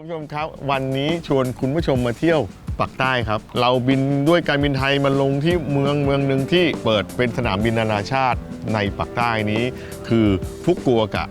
คุณผู้ชมครับวันนี้ชวนคุณผู้ชมมาเที่ยวปักใต้ครับ เราบินด้วยการบินไทยมาลงที่เมืองเมืองหนึ่งที่เปิดเป็นสนามบินนานาชาติในปักใต้นี้ คือฟุกุโอกะ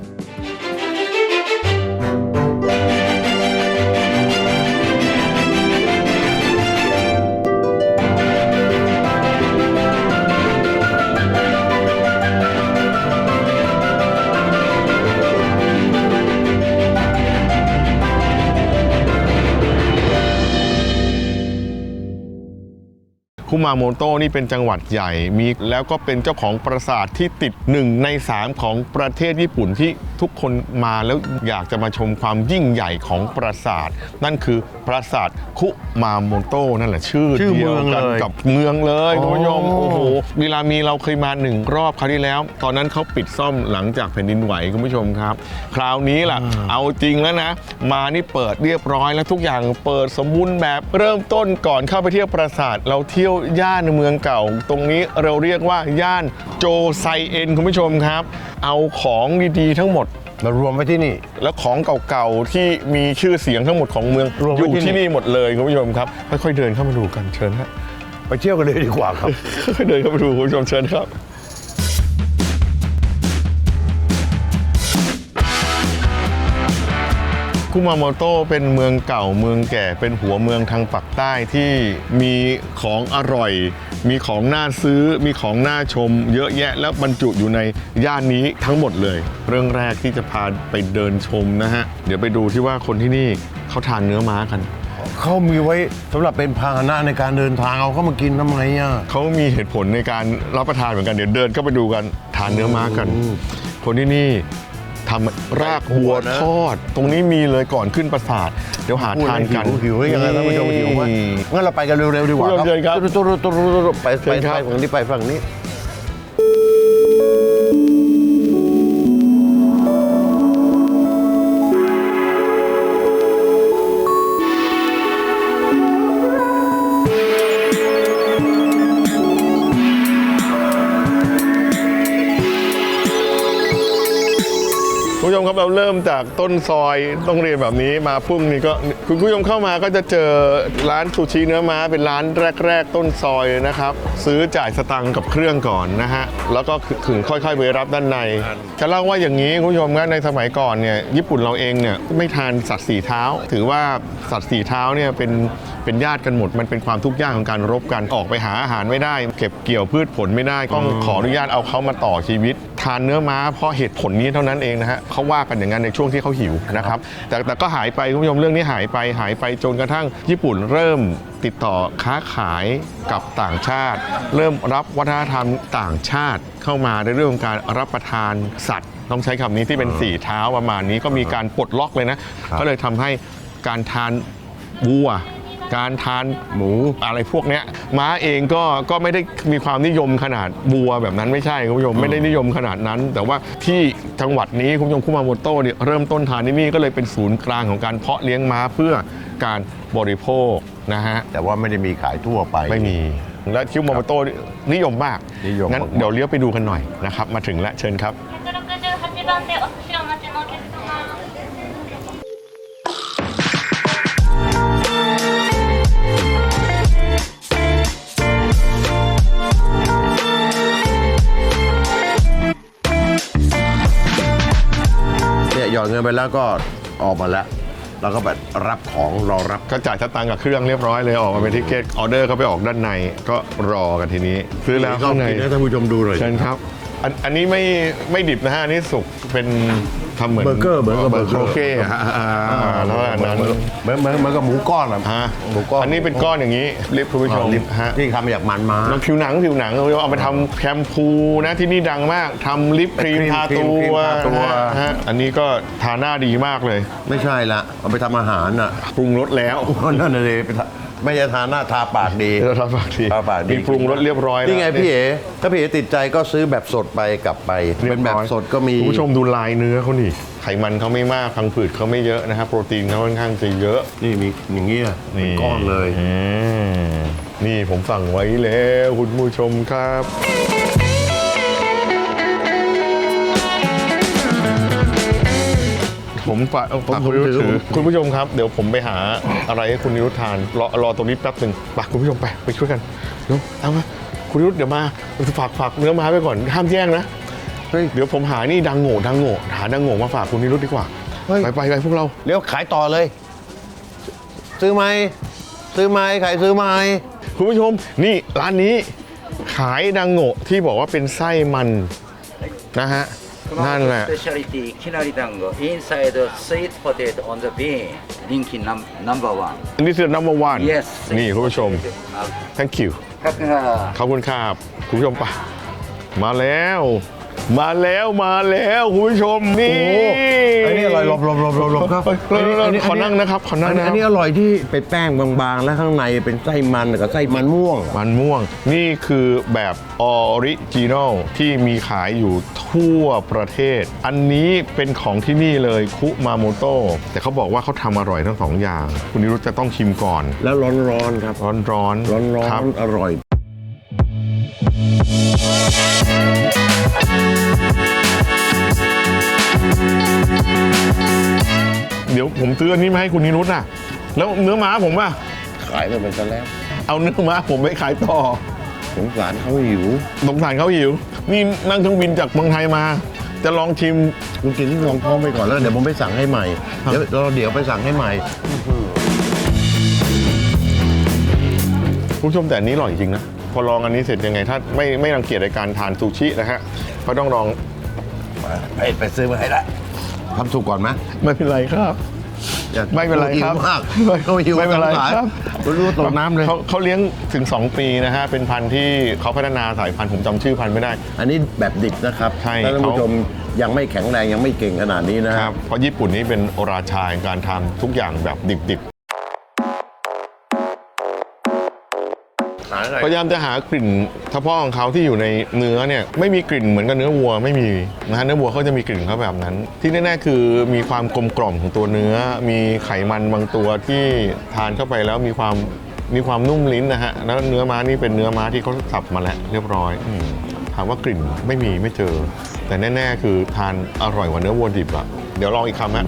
คุมาโมโตะนี่เป็นจังหวัดใหญ่มีแล้วก็เป็นเจ้าของปราสาทที่ติดหนึ่งในสามของประเทศญี่ปุ่นที่ทุกคนมาแล้วอยากจะมาชมความยิ่งใหญ่ของปราสาท นั่นคือปราสาทคุมาโมโตะนั่นแหละชื่อชื่อเดียวเมืองกันเลยกับเมืองเลยอ๋อคุณผู้ชมโอ้โหเวลามีเราเคยมาหนึ่งรอบคราวที่แล้ว ตอนนั้นเขาปิดซ่อมหลังจากแผ่นดินไหวคุณผู้ชมครับ คราวนี้ล่ะเอาจริงแล้วนะ มานี่เปิดเรียบร้อยแล้วทุกอย่างเปิดสมบูรณ์แบบเริ่มต้นก่อนเข้าไปเที่ยวปราสาทเราเที่ยวย่านเมืองเก่า ตรงนี้เราเรียกว่าย่านโจไซเอ็นคุณผู้ชมครับ เอาของดีๆทั้งหมดมารวมไว้ที่นี่ แล้วของเก่าๆที่มีชื่อเสียงทั้งหมดของเมืองรวมอไว้ยู่ที่ที่นี่นี่หมดเลยคุณผู้ชมครับค่อยๆเดินเข้ามาดูกันเชิญฮะ ไปเที่ยวกันเลยดีกว่าครับ ค่อยๆเดินเข้ามาดูคุณผู้ชมเชิญครับ คุมาโมโตะเป็นเมืองเก่าเมืองแก่เป็นหัวเมืองทางปักใต้ที่มีของอร่อย มีของน่าซื้อ มีของน่าชม เยอะแยะแล้วบรรจุอยู่ในย่านนี้ทั้งหมดเลย เรื่องแรกที่จะพาไปเดินชมนะฮะ เดี๋ยวไปดูที่ว่าคนที่นี่เขาทานเนื้อม้ากัน เขามีไว้สำหรับเป็นพาหนะในการเดินทางเอาเข้ามากินทำไมอะเขามีเหตุผลในการรับประทานเหมือนกันเดี๋ยวเดินก็ไปดูกันทานเนื้อม้ากันอืมคนที่นี่ ทำรากบัวทอด ตรงนี้มีเลยก่อนขึ้นปราสาท เดี๋ยวหาทานกันหิวหิวให้ยังไงท่านผู้ชมหิวไหมงั้นเราไปกันเร็วๆดีกว่าครับตุ๊ดๆๆๆๆไปไปฝั่งนี้ไปฝั่งนี้ ผู้ชมครับเราเริ่มจากต้นซอยต้องเรียนแบบนี้มาพุ่งนี่ก็คุณผู้ชมเข้ามาก็จะเจอร้านซูชิเนื้อม้าเป็นร้านแรก ๆ ต้นซอยเลยนะครับ ซื้อจ่ายสตังค์กับเครื่องก่อนนะฮะแล้วก็ถึงค่อยๆไปรับด้านใน จะเล่าว่าอย่างนี้คุณผู้ชมครับในสมัยก่อนเนี่ยญี่ปุ่นเราเองเนี่ยไม่ทานสัตว์สีเท้า ถือว่าสัตว์สีเท้าเนี่ยเป็นเป็นญาติกันหมด มันเป็นความทุกข์ยากของการรบกันออกไปหาอาหารไม่ได้ เก็บเกี่ยวพืชผลไม่ได้ต้องขออนุญาตเอาเขามาต่อชีวิต ทานเนื้อม้าเพราะเหตุผลนี้เท่านั้นเองนะฮะเขาว่ากันอย่างนั้นในช่วงที่เขาหิวนะครับแต่แต่ก็หายไปคุณผู้ชมเรื่องนี้หายไปหายไปจนกระทั่งญี่ปุ่นเริ่มติดต่อค้าขายกับต่างชาติ เริ่มรับวัฒนธรรมต่างชาติเข้ามาในเรื่องของการรับประทานสัตว์ ต้องใช้คำนี้ที่เป็นสี่เท้าประมาณนี้ก็มีการปลดล็อกเลยนะก็เลยทำให้การทานวัว การทานหมูอะไรพวกเนี้ยม้าเองก็ก็ไม่ได้มีความนิยมขนาดวัวแบบนั้นไม่ใช่คุณผู้ชมไม่ได้นิยมขนาดนั้น แต่ว่าที่จังหวัดนี้คุณผู้ชมคุมาโมโตะเนี่ยเริ่มต้นทานที่นี่ก็เลยเป็นศูนย์กลางของการเพาะเลี้ยงม้าเพื่อการบริโภคนะฮะ แต่ว่าไม่ได้มีขายทั่วไป ไม่มี และคิวมาโมโตะนิยมมาก นิยม งั้น มากๆ เดี๋ยวเลี้ยวไปดูกันหน่อยนะครับมาถึงแล้วเชิญครับ 168番でお寿司をお待ちのお客様。 ยหยอดเงินไปแล้วก็ออกมาแล้วแล้วก็แบบรับของรอรับ ก็จ่ายสตางค์กับเครื่องเรียบร้อยเลยออกมาเป็นทิเกตออเดอร์ก็ไปออกด้านในก็รอกันทีนี้ ซื้อแล้วข้างในให้ท่านผู้ชมดูหน่อยเชิญครับ อันอันนี้ไม่ไม่ดิบนะฮะอันนี้สุกเป็นทำเหมือนเบอร์เกอร์เหมือนกับเบอร์เกอร์ โอเคฮะอ่าแล้วอันนั้นเหมือนเหมือนเหมือนกับหมูก้อนอะฮะหมูก้อนอันนี้เป็นก้อนอย่างนี้รีบคุณผู้ชมลิปฮะ ที่ทำมาจากมันม้าแล้วผิวหนังผิวหนังเราเอาไปทำแคมพูนะที่นี่ดังมากทำลิปครีมครีมทาครีตัมครีมวทาตัวฮะอันนี้ก็ทาหน้าดีมากเลย ไม่ใช่ละเอาไปทำอาหารอะปรุงรสแล้วนั่นน่ะเลยไปทา ไม่ใช่ทาหน้าทาปากดี เราทำปากดีทาปากดีมีปรุงรสเรียบร้อยแล้วนี่ไงพี่เอ๋ถ้าพี่เอ๋ติดใจก็ซื้อแบบสดไปกลับไป รียเป็นแบบร้อยสดก็มี คุณผู้ชมดูลายเนื้อเขานี่ไขมันเขาไม่มากพังผืดเขาไม่เยอะนะครับ โปรตีนเขาค่อนข้างจะเยอะ นี่มีอย่างเงี้ยเป็นก้อนเลย อืมนี่ผมสั่งไว้แล้วคุณผู้ชมครับ ผมฝากเอาฝากผมคุณนิรุตถือถือคุณผู้ชมครับ เดี๋ยวผมไปหาอะไรให้คุณนิรุตทาน รอรอตรงนี้แป๊บหนึ่งไปคุณผู้ชมไปไปช่วยกันเดี๋ยวเอามาคุณนิรุตเดี๋ยวมาฝากฝากเนื้อม้าไปก่อนห้ามแย่งนะเฮ้ยเดี๋ยวผมหานี่ดังโง่ดังโง่หาดังโง่มาฝากคุณนิรุตดีกว่าเฮ้ยไปไปไปพวกเราเดี๋ยวขายต่อเลย ซื้อไหมซื้อไหมขายซื้อไหมคุณผู้ชมนี่ร้านนี้ขายดังโง่ที่บอกว่าเป็นไส้มันนะฮะ นั่นแหละ スペシャリティいきなり団子 inside sweet potato on the bean 人気ナンナンバーワン อันนี้คือ number one yes นี่คุณผู้ชม thank you 角が ขอบคุณครับคุณผู้ชมไปมาแล้ว มาแล้วมาแล้วคุณผู้ชมนี่ โอ้อันนี้อร่อยหลบหลบหลบหลบหลบครับเออขอนั่งนะครับขอนั่งอันนี้นะคอัรับนนี้อร่อยที่เป็นแป้งบางๆ และข้างในเป็นไส้มันกับไส้มันม่วง มันม่วง นี่คือแบบออริจินอลที่มีขายอยู่ทั่วประเทศ อันนี้เป็นของที่นี่เลยคุมาโมโตแต่เขาบอกว่าเขาทำอร่อยทั้งสองอย่าง คุณนิรุตจะต้องชิมก่อน แล้วร้อนๆครับ ร้อนร้อนๆร้อนครับๆอร่อย เดี๋ยวผมซื้ออันนี้มาให้คุณนิรุตน่ะ แล้วเนื้อม้าผมอะ ขายไปเป็นซะแล้วเอาเนื้อม้าผมไปขายต่อสงสารเขาหิวสงสารเขาหิว นี่นั่งเครื่องบินจากเมืองไทยมา จะลองชิม คุณกินที่ลองท้องไปก่อนแล้วเดี๋ยวผมไปสั่งให้ใหม่ เดี๋ยวเราเดี๋ยวไปสั่งให้ใหม่คุณผู้ชมแต่อันนี้อร่อยจริงนะ พอลองอันนี้เสร็จยังไง ถ้าไม่ไม่รังเกียจในการทานซูชินะฮะ ก็ต้องลองไปไปซื้อมาให้ละทำสุกก่อนไหมไม่เป็นไรครับ อย่าไม่เป็นไรครับหิวมากเขาหิวไม่เป็นไรสงสาครับคุณรู้ตกน้ำเลยเขาเขาเลี้ยงถึง 2 ปีนะฮะ เป็นพันธุ์ที่เขาพัฒนาสายพันธุ์ผมจำชื่อพันธุ์ไม่ได้ อันนี้แบบดิบนะครับใช่ถ้าท่านผู้เขาชมยังไม่แข็งแรงยังไม่เก่งขนาดนี้นะครับ เพราะญี่ปุ่นนี่เป็นราชาแห่งการทำทุกอย่างแบบดิบๆ พยายามจะหากลิ่นเฉพาะของเขาที่อยู่ในเนื้อเนี่ยไม่มีกลิ่นเหมือนกับเนื้อวัวไม่มีนะฮะเนื้อวัวเขาจะมีกลิ่นเขาแบบนั้น ที่แน่ๆคือมีความกลมกล่อมของตัวเนื้อ มีไขมันบางตัวที่ทานเข้าไปแล้วมีความมีความนุ่มลิ้นนะฮะแล้วเนื้อม้านี่เป็นเนื้อม้าที่เขาสับมาแล้วเรียบร้อยอถามว่ากลิ่นไม่มีไม่เจอ แต่แน่ ๆ คือทานอร่อยกว่าเนื้อวัวดิบอะเดี๋ยวลองอีกคำฮะ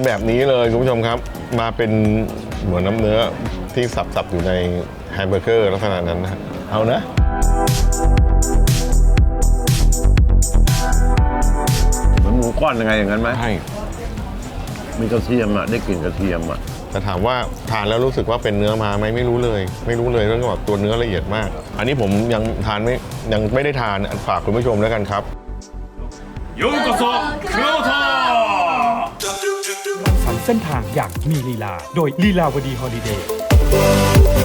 ็นแบบนี้เลยคุณผู้ชมครับ มาเป็นเหมือนน้ำเนื้อที่สับๆอยู่ในแฮมเบอร์เกอร์ลักษณะนั้นนะเอานะเหมือนหมูก้อนยังไงอย่างนั้นไหมใช่มีกระเทียมอะได้กลิ่นกระเทียมอะแต่ถามว่าทานแล้วรู้สึกว่าเป็นเนื้อมาไหมไม่รู้เลย ไม่รู้เลยเรื่องแบบตัวเนื้อละเอียดมาก อันนี้ผมยังทานไม่ยังไม่ได้ทานฝากคุณผู้ชมแล้วกันครับยูกโซครอโท เส้นทางอย่างมีลีลา โดยลีลาวดีฮอลิเดย์